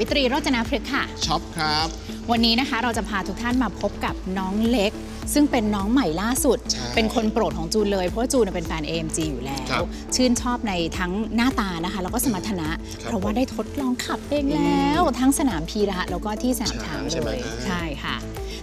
วิตรีโรจนาพฤกษ์ค่ะ ช็อปครับ วันนี้นะคะเราจะพาทุกท่านมาพบกับน้องเล็ก ซึ่งเป็นน้องใหม่ล่าสุด ใช่เป็นคนโปรดของจูนเลย เพราะว่าจูนเป็นแฟน AMG อยู่แล้ครัว บชื่นชอบในทั้งหน้าตานะคะ แล้วก็สมรรถนะ ครับเพราะว่าได้ทดลองขับเองแล้ว ทั้งสนามพีระแล้วก็ที่สนามทางใช่เลไหมยอ่าใช่ค่ะ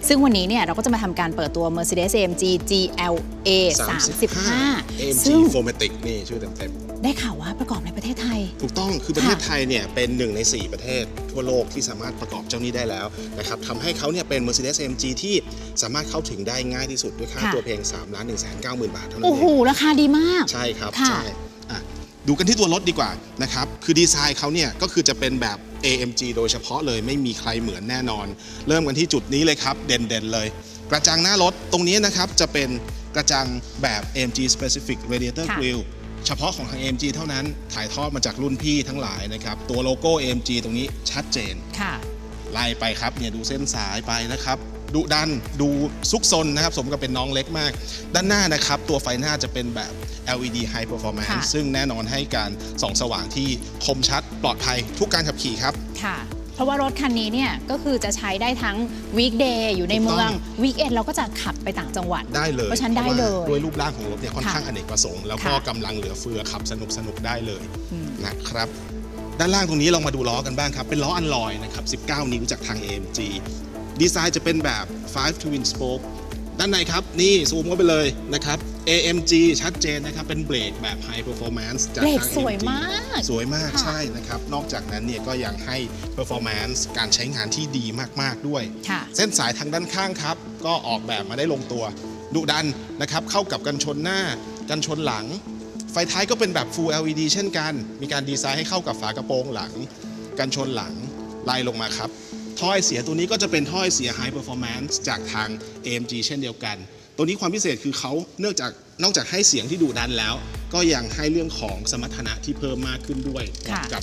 ซึ่งวันนี้เนี่ยเราก็จะมาทำการเปิดตัว Mercedes AMG GLA 35 AMG ซึ่ง Formatic นี่ชื่อเต็ม ได้ข่าวว่าประกอบในประเทศไทยๆถูกต้องคือประเทศค่ะไทยเนี่ยเป็นหนึ่งใน 4 ประเทศ ทั่วโลกที่สามารถประกอบเจ้านี้ได้แล้วนะครับทำให้เขาเนี่ยเป็น Mercedes AMG ที่สามารถเข้าถึงได้ง่ายที่สุดด้วยค่าค่ะตัวเพียง3ล้าน1 9 0 0 0 0บาทเท่านั้นโอ้เอโหงราคาดีมากใช่ครับค่ะใช่อะดูกันที่ตัวรถดีกว่านะครับ คือดีไซน์เขาเนี่ยก็คือจะเป็นแบบ AMG โดยเฉพาะเลยไม่มีใครเหมือนแน่นอน เริ่มกันที่จุดนี้เลยครับ เด่นๆเลย กระจังหน้ารถตรงนี้นะครับจะเป็นกระจังแบบ AMG Specific Radiator ค่ะ Grille เฉพาะของทาง AMG เท่านั้นถ่ายทอดมาจากรุ่นพี่ทั้งหลายนะครับ ตัวโลโก้ AMG ตรงนี้ชัดเจน ค่ะ ไล่ไปครับเนี่ยดูเส้นสายไปนะครับดุดันดูซุกซนนะครับ สมกับเป็นน้องเล็กมาก ด้านหน้านะครับ ตัวไฟหน้าจะเป็นแบบ LED High Performance ค่ะ ซึ่งแน่นอนให้การส่องสว่างที่คมชัดปลอดภัยทุกการขับขี่ครับ ค่ะ เพราะว่ารถคันนี้เนี่ยก็คือจะใช้ได้ทั้งวีคเดย์อยู่ในเมืองถูกต้องวีคเอนเราก็จะขับไปต่างจังหวัด ได้เลยเพราะฉะนั้นได้พเลว่ายด้วยรูปร่างของรถเนี่ยค่อนค่ะข้างอเนกประสงค์แล้วก็ค่ะกำลังเหลือเฟือขับสนุกสนุกๆได้เลยอืม นะครับ ด้านล่างตรงนี้ลองมาดูล้อกันบ้างครับ เป็นล้ออันลอยนะครับ 19 นิ้วจากทาง AMG ดีไซน์จะเป็นแบบ 5 twin spoke ด้านในครับ นี่ซูมเข้าไปเลยนะครับ AMG ชัดเจนนะครับ เป็นเบรกแบบ High Performance จากเบรกทาง สวย AMG มาก สวยมากค่ะ ใช่นะครับ นอกจากนั้นเนี่ยก็ยังให้ performance การใช้งานที่ดีมาก ๆ ด้วย ค่ะ เส้นสายทางด้านข้างครับ ก็ออกแบบมาได้ลงตัว ดุดันนะครับ เข้ากับกันชนหน้า กันชนหลัง ไฟท้ายก็เป็นแบบ Full LED เช่นกัน มีการดีไซน์ให้เข้ากับฝากระโปรงหลัง กันชนหลังไล่ลงมาครับ ถ้อยเสียตัวนี้ก็จะเป็นถ้อยเสีย High Performance จากทาง AMG เช่นเดียวกัน ตัวนี้ความพิเศษคือเขาเนื่องจากนอกจากให้เสียงที่ดุดันแล้ว ก็ยังให้เรื่องของสมรรถนะที่เพิ่มมากขึ้นด้วยค่ะกับ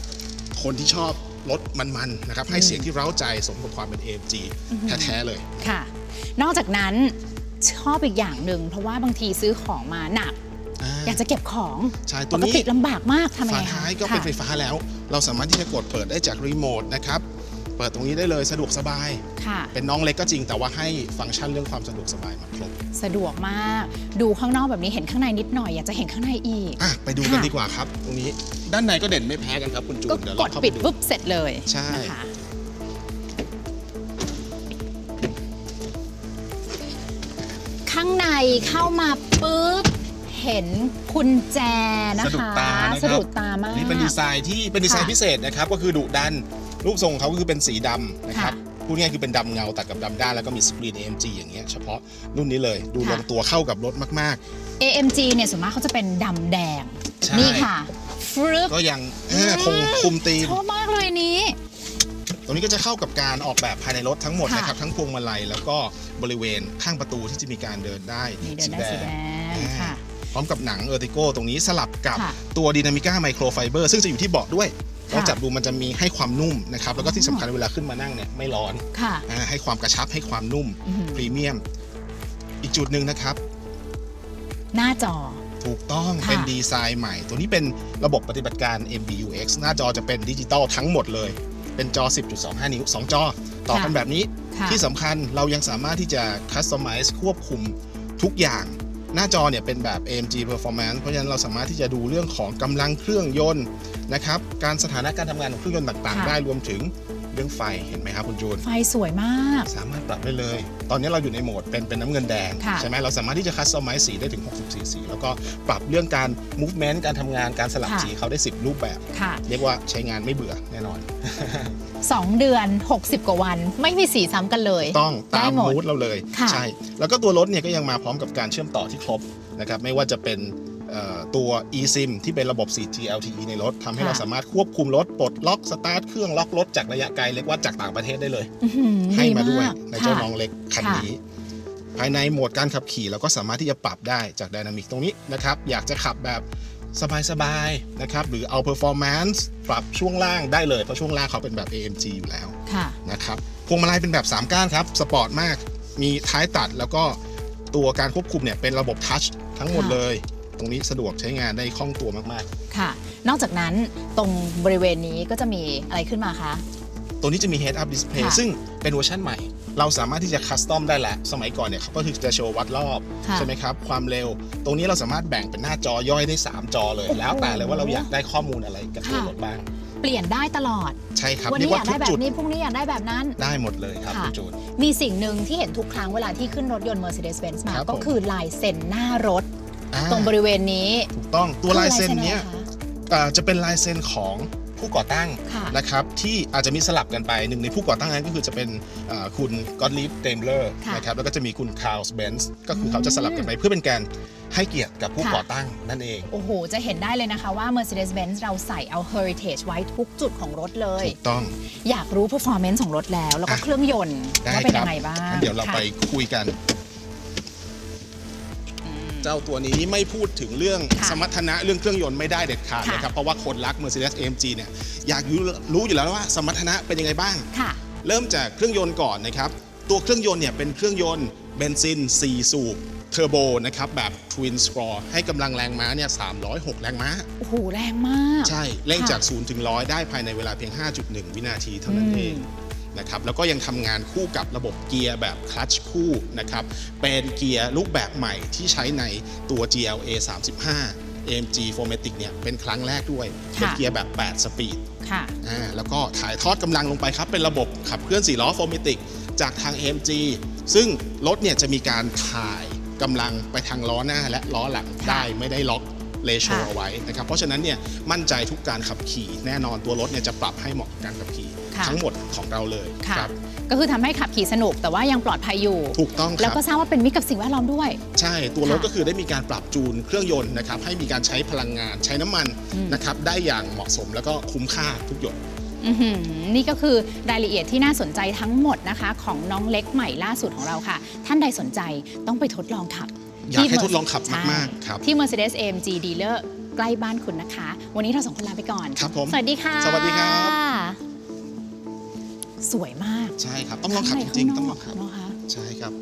คนที่ชอบรถมันๆนะครับให้เสียงที่เร้าใจสมกับความเป็น AMG แท้ๆเลยค่ะ นอกจากนั้นชอบอีกอย่างหนึ่งเพราะว่าบางทีซื้อของมาหนักอยากจะเก็บของใช่ปตัวกนี้ติลำบากมากทำยังฝาไงคะท้ายก็เป็นไฟค่ะฟ้าแล้ว เราสามารถที่จะกดเปิดได้จากรีโมทนะครับ เปิดตรงนี้ได้เลยสะดวกสบาย ค่ะ เป็นน้องเล็กก็จริงแต่ว่าให้ฟังก์ชันเรื่องความสะดวกสบายมาครบสะดวกมาก ดูข้างนอกแบบนี้เห็นข้างในนิดหน่อย อยากจะเห็นข้างในอีก อะไปดูกันค่ะ ดีกว่าครับ ตรงนี้ด้านในก็เด่นไม่แพ้กันครับคุณจูก็นเดี๋ยวกเราดเข้าปิไปดดู ปุ๊บเสร็จเลยใช่ นะคะข้างในเข้ามาปุ๊บ เห็นกุญแจนะสะดุดคะตานะครับ สะดุดตามาก นี่เป็นดีไซน์ที่เป็นดีไซน์ค่ะ พิเศษนะครับก็คือดุดัน รูปทรงเขาก็คือเป็นสีดำนะครับค่ะพูดง่ายๆคือเป็นดำเงาตัดกับดำด้านแล้วก็มีสกรีน AMG อย่างเงี้ยเฉพาะรุ่นนี้เลยดูค่ะลงตัวเข้ากับรถมาก AMG เนี่ยส่วนมากเขาจะเป็นดำแดงใช่นี่ค่ะฟรึบๆก็ยังเออคงคุมธีมชอบมากเลยนี้ตรงนี้ก็จะเข้ากับการออกแบบภายในรถทั้งหมดค่ะนะครับ ทั้งพวงมาลัยแล้วก็บริเวณข้างประตูที่จะมีการเดินได้นี่เดินได้สีแดงค่ะพ ร้อมกับหนังเออร์ติโกตรงนี้สลับกับค่ะตัวดินามิก้าไมโครไฟเบอร์ซึ่งจะอยู่ที่เบาะด้วยค่ะเราจับดูมันจะมีให้ความนุ่มนะครับ แล้วก็ที่อ๋อสำคัญเวลาขึ้นมานั่งเนี่ยไม่ร้อนค่ะอ่าให้ความกระชับให้ความนุ่มอื้อหือพรีเมียม อีกจุดหนึ่งนะครับ หน้าจอถูกต้องค่ะเป็นดีไซน์ใหม่ ตัวนี้เป็นระบบปฏิบัติการ MBUX หน้าจอจะเป็นดิจิตอลทั้งหมดเลย เป็นจอ 10.25 นิ้ว 2 จอ ต่อกันแบบนี้ค่ะที่สำคัญเรายังสามารถที่จะ customize ควบคุมทุกอย่าง หน้าจอเนี่ยเป็นแบบ AMG Performance เพราะฉะนั้นเราสามารถที่จะดูเรื่องของกำลังเครื่องยนต์นะครับ การสถานะการทำงานของเครื่องยนต์ต่างค่ะๆได้รวมถึง เรื่องไฟเห็นไหมครับคุณจูน ไฟสวยมาก สามารถปรับได้เลย ตอนนี้เราอยู่ในโหมดเป็นเป็นน้ำเงินแดง ค่ะใช่ไหมเราสามารถที่จะ customize สีได้ถึง 64 สี แล้วก็ปรับเรื่องการ movement การทำงานการสลับค่ะ สีเขาได้ 10 รูปแบบ ค่ะ เรียกว่าใช้งานไม่เบื่อแน่นอน 2 เดือน 60 กว่าวัน ไม่มีสีซ้ำกันเลย ต้องตามได้หมดมูดเราเลย ค่ะ ใช่ แล้วก็ตัวรถเนี่ยก็ยังมาพร้อมกับการเชื่อมต่อที่ครบนะครับไม่ว่าจะเป็นเอ่อ ตัว eSIM ที่เป็นระบบ 4G LTE ในรถทำให้เราสามารถควบคุมรถ ปลดล็อกสตาร์ทเครื่องล็อกรถจากระยะไกลเรียกว่าจากต่างประเทศได้เลยอื้อหือให้มาด้วยกในเจ้าค่ะน้องเล็กคันค่ะนี้ ภายในโหมดการขับขี่เราก็สามารถที่จะปรับได้จาก Dynamic ตรงนี้นะครับ อยากจะขับแบบสบายๆนะครับ หรือเอา performance ปรับช่วงล่างได้เลย เพราะช่วงล่างเขาเป็นแบบ AMG อยู่แล้วค่ะนะครับพวงมาลัยเป็นแบบ 3 ก้านครับ สปอร์ตมาก มีท้ายตัดแล้วก็ตัวการควบคุมเนี่ยเป็นระบบทัชทั้งหมดค่ะเลย ตรงนี้สะดวกใช้งานได้คล่องตัวมากค่ะ นอกจากนั้นตรงบริเวณนี้ก็จะมีอะไรขึ้นมาคะ ๆ ตัวนี้จะมี head up display ค่ะ ซึ่งเป็นเวอร์ชันใหม่ เราสามารถที่จะคัสตอมได้แล้วสมัยก่อนเนี่ยเขาก็คือจะโชว์วัดรอบ ค่ะ ใช่ไหมครับ ความเร็ว ตรงนี้เราสามารถแบ่งเป็นหน้าจอย่อยได้ 3 จอเลย แล้วแต่เลยว่าเราอยากได้ข้อมูลอะไรกับตัวค่ะ รถบ้าง เปลี่ยนได้ตลอด ใช่ครับวันเรียนี้กอว่ายากทุได้กแบจุดบนี้พรุ่งนี้อยากได้แบบนั้น ได้หมดเลยครับค่ะ คุณจูน มีสิ่งหนึ่งที่เห็นทุกครั้งเวลาที่ขึ้นรถยนต์ Mercedes-Benz มา ครับก็ผมคือลายเซ็นหน้ารถ อ่าตรงบริเวณนี้ถูกต้องตัวลายเซ็นเนี้ยคือลายซ็นอะไรคะเอ่อจะเป็นลายเซ็นของผู้ก่อตั้งค่ะ นะครับที่อาจจะมีสลับกันไปหนึ่งในผู้ก่อตั้งนั้นก็คือจะเป็นเอ่อคุณกอ t ลีฟเดมเลอร์ค่ะนะครับแล้วก็จะมีคุณคาร์ลส์เบนส์ก็คืออมเขาจะสลับกันไปเพื่อเป็นการให้เกียรติกับผู้ค่ะ ก่อตั้งนั่นเอง โอ้โห จะเห็นได้เลยนะคะว่า Mercedes-Benz เราใส่เอา heritage ไว้ทุกจุดของรถเลย ถูกต้อง อยากรู้ performance ของรถแล้ว แล้วก็อะ เครื่องยนต์ได้ว่าเป็นครัยังไงบ้างงั้นเดี๋ยวเราค่ะ ไปคุยกันอืม เจ้าตัวนี้ไม่พูดถึงเรื่องค่ะสมรรถนะเรื่องเครื่องยนต์ไม่ได้เด็ดขาดค่ะนะครับ เพราะว่าคนรัก Mercedes AMG เนี่ยอยากรู้รู้อยู่แล้วว่าสมรรถนะเป็นยังไงบ้าง ค่ะ เริ่มจากเครื่องยนต์ก่อนนะครับ ตัวเครื่องยนต์เนี่ยเป็นเครื่องยนต์เบนซิน 4 สูบเทอร์โบนะครับแบบ Twin Scroll ให้กำลังแรงม้าเนี่ย306 แรงม้า โอ้โห แรงมาก ใช่ เร่งค่ะจาก 0 ถึง 100 ได้ภายในเวลาเพียง 5.1 วินาทีเท่านั้นอืมเอง นะครับแล้วก็ยังทำงานคู่กับระบบเกียร์แบบคลัตช์คู่นะครับเป็นเกียร์รูปแบบใหม่ที่ใช้ในตัว GLA 35 AMG 4matic เนี่ยเป็นครั้งแรกด้วยเป็นเกียร์แบบ 8 สปีดค่ะอ่าแล้วก็ถ่ายทอดกำลังลงไปครับ เป็นระบบขับเคลื่อน4ล้อ 4matic จากทาง AMG ซึ่งรถเนี่ยจะมีการถ่ายกำลังไปทางล้อหน้าและล้อหลังค่ะได้ไม่ได้ล็อก เลโชค่ะเอาไว้นะครับเพราะฉะนั้นเนี่ยมั่นใจทุกการขับขี่แน่นอนตัวรถเนี่ยจะปรับให้เหมาะกับการขับขี่ค่ะทั้งหมดของเราเลยค่ะครับก็คือทำให้ขับขี่สนุกแต่ว่ายังปลอดภัยอยู่ ถูกต้องคแล้วรับก็ทราบว่าเป็นมิตรกับสิ่งแวดล้อมด้วย ใช่ตัวรถค่ะก็คือได้มีการปรับจูนเครื่องยนต์นะครับให้มีการใช้พลังงานใช้น้ำมันอืมนะครับได้อย่างเหมาะสมแล้วก็คุ้มค่าทุกหยดอื้อหือนี่ก็คือรายละเอียดที่น่าสนใจทั้งหมดนะคะ ของน้องเล็กใหม่ล่าสุดของเราค่ะ ท่านใดสนใจต้องไปทดลองขับ อยากให้ Mer- ทดลองขับใช่มากๆครับที่ Mercedes AMG Dealer ใกล้บ้านคุณนะคะ วันนี้เราสองคนลาไปก่อนครับผมสวัสดีค่ะ สวัสดีครับ สวยมาก ใช่ครับ ต้องลองขับจริงๆ ต้องลองขับเนาะคะใช่ครับ